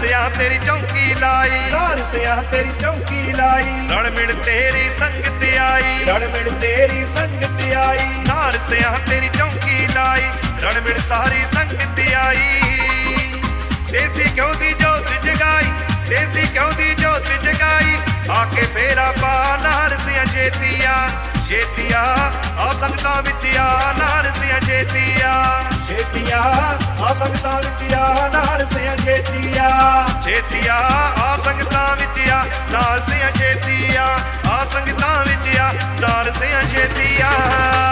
ਤੇਰੀ ਚੌਂਕੀ ਲਾਈ। ਨਾਰ ਸਿਆ ਤੇਰੀ ਚੌਂਕੀ ਲਾਈ। ਰਣ ਮਿਲ ਤੇਰੀ ਸੰਗਤ ਆਈ। ਰਣ ਮਿਲ ਤੇਰੀ ਸੰਗਤ ਆਈ। ਸਿਆ ਤੇਰੀ ਚੌਂਕੀ ਲਾਈ। ਰਣ ਮਿਲ ਸਾਰੀ ਸੰਗਤ ਆਈ। ਦੇਸੀ ਕਿਉਂ ਦੀ ਜੋਤ ਜਗਾਈ। ਦੇਸੀ ਕਿਉਂ ਦੀ ਜੋਤ ਜਗਾਈ। ਆ ਕੇ ਫੇਰਾ ਪਾ ਨਾਰ ਸਿਆ ਛੇਤੀਆ। ਛੇਤੀਆ ਆ ਸੰਗਤਾਂ ਵਿੱਚ ਆ ਨਾਰ ਸਿਆ ਛੇਤੀਆ। ਛੇਤੀਆ ਆ ਸੰਗਤਾਂ ਵਿੱਚ ਆ ਨਾਰ ਸਿਆ ਛੇਤੀਆ ਆ ਸੰਗਤਾਂ ਵਿੱਚ ਆ, ਨਾਲ ਸਿਆ ਛੇਤੀਆ ਆ ਸੰਗਤਾਂ ਵਿੱਚ ਆ, ਨਾਲ ਸਿਆ ਛੇਤੀਆ।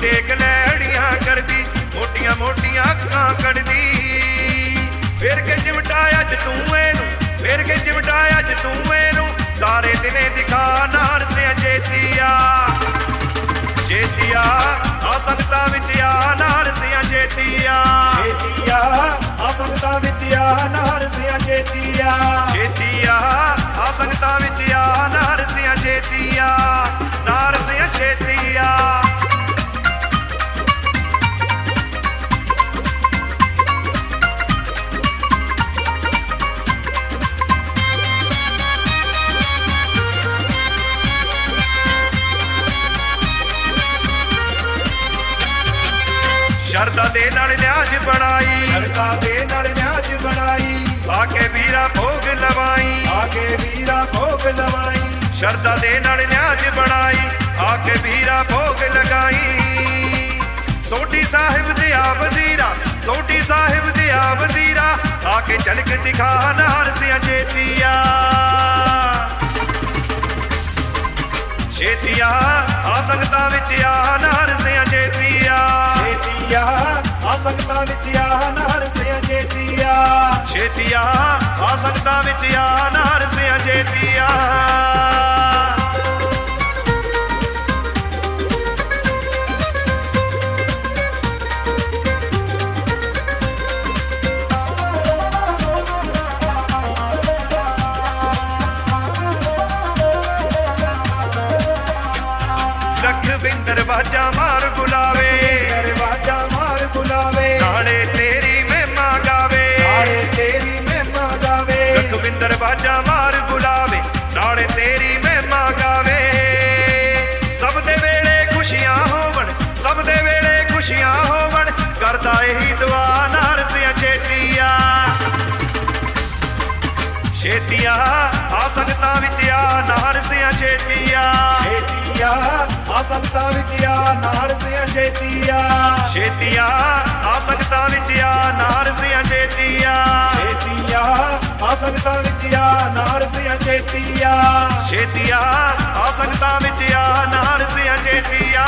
ਕੱਢਦੀ ਢੋੜੀ ਦੇਖ ਲੈ ਅੜੀਆਂ ਕਰਦੀ ਮੋਟੀਆਂ ਮੋਟੀਆਂ ਅੱਖਾਂ ਕੱਢਦੀ। ਫੇਰ ਕੇ ਜਿਵਟਾਇਆ ਜ ਤੂੰ ਇਹਨੂੰ ਫੇਰ ਕੇ ਜਿਵਟਾਇਆ ਜ ਤੂੰ ਇਹਨੂੰ। ਤਾਰੇ ਦਿਨੇ ਦਿਖਾ ਨਾਰ ਸਿਆ ਛੇਤੀਆ। ਛੇਤੀਆ ਆ ਸੰਗਤਾਂ ਵਿੱਚ ਆ ਨਾਰ ਸਿਆ ਛੇਤੀਆ। ਛੇਤੀਆ ਆ ਸੰਗਤਾਂ ਵਿੱਚ ਆ ਨਾਰ ਸਿਆ ਛੇਤੀਆ। ਛੇਤੀਆ ਆ ਸੰਗਤਾਂ ਵਿੱਚ ਆ ਨਾਰ ਸਿਆ ਛੇਤੀਆ। ਸ਼ਰਦਾ ਦੇ ਨਾਲ ਨਿਆਜ ਬਣਾਈ। ਸੜਕਾਂ ਦੇ ਨਾਲ ਨਿਆਜ ਬਣਾਈ। ਆ ਕੇ ਵੀਰਾ ਭੋਗ ਲਵਾਈ। ਆ ਕੇ ਵੀਰਾ ਭੋਗ ਲਵਾਈ। ਸ਼ਰਦਾ ਦੇ ਨਾਲ ਨਿਆਜ ਬਣਾਈ ਆ ਕੇ ਵੀਰਾ ਭੋਗ ਲਗਾਈ। ਸੋਢੀ ਸਾਹਿਬ ਦੇ ਆ ਵਜ਼ੀਰਾ ਸੋਢੀ ਸਾਹਿਬ ਦੇ ਆ ਵਜ਼ੀਰਾ ਆ ਕੇ ਝਲਕ ਦਿਖਾ ਨਾਰ ਸਿਆ ਛੇਤੀਆ। ਛੇਤੀਆ ਆ ਸੰਗਤਾਂ ਵਿੱਚ ਆ ਨਾਰ ਸਿਆ ਛੇਤੀਆ ਛੇਤੀਆ ਆ ਸੰਗਤਾਂ ਵਿੱਚ ਆ ਨਾਰ ਸਿਆ ਛੇਤੀਆ ਛੇਤੀਆ ਆ ਸੰਗਤਾਂ ਵਿੱਚ ਆ ਨਾਰ ਸਿਆ ਛੇਤੀਆ ਲਖਵਿੰਦਰ ਬਾਜਾ ਮਾਰ ਬੁਲਾਵੇ। ਦਰਵਾਜਾ ਮਾਰ ਬੁਲਾਵੇ। ਨਾਲੇ ਤੇਰੀ ਮਹਿਮਾ ਗਾਵੇ। ਨਾਲੇ ਤੇਰੀ ਮਹਿਮਾ ਗਾਵੇ। ਲਖਵਿੰਦਰ ਬਾਜਾ ਮਾਰ ਬੁਲਾਵੇ। ਨਾਲੇ ਤੇਰੀ ਮਹਿਮਾ ਗਾਵੇ। ਸਭ ਦੇ ਵੇਲੇ ਖੁਸ਼ੀਆਂ ਹੋਵਣ ਸਭ ਦੇ ਵੇਲੇ ਖੁਸ਼ੀਆਂ ਹੋਵਣ ਕਰਦਾ ਇਹੀ ਦੁਆ ਨਾਰ ਸਿਆ ਛੇਤੀਆ। ਛੇਤੀਆ ਆ ਸੰਗਤਾਂ ਵਿੱਚ ਆ ਨਾਰ ਸਿਆ ਛੇਤੀਆ। ਛੇਤੀਆ ਨਾਰ ਸਿਆ ਛੇਤੀਆ। ਛੇਤੀਆ ਆ ਸੰਗਤਾਂ ਵਿੱਚ ਆ ਨਾਰ ਸਿਆ ਛੇਤੀਆ। ਛੇਤੀਆ ਆ ਸੰਗਤਾਂ ਵਿੱਚ ਆ ਨਾਰ ਸਿਆ ਛੇਤੀਆ। ਛੇਤੀਆ ਆ ਸੰਗਤਾਂ ਵਿੱਚ ਆ ਨਾਰ ਸਿਆ ਛੇਤੀਆ।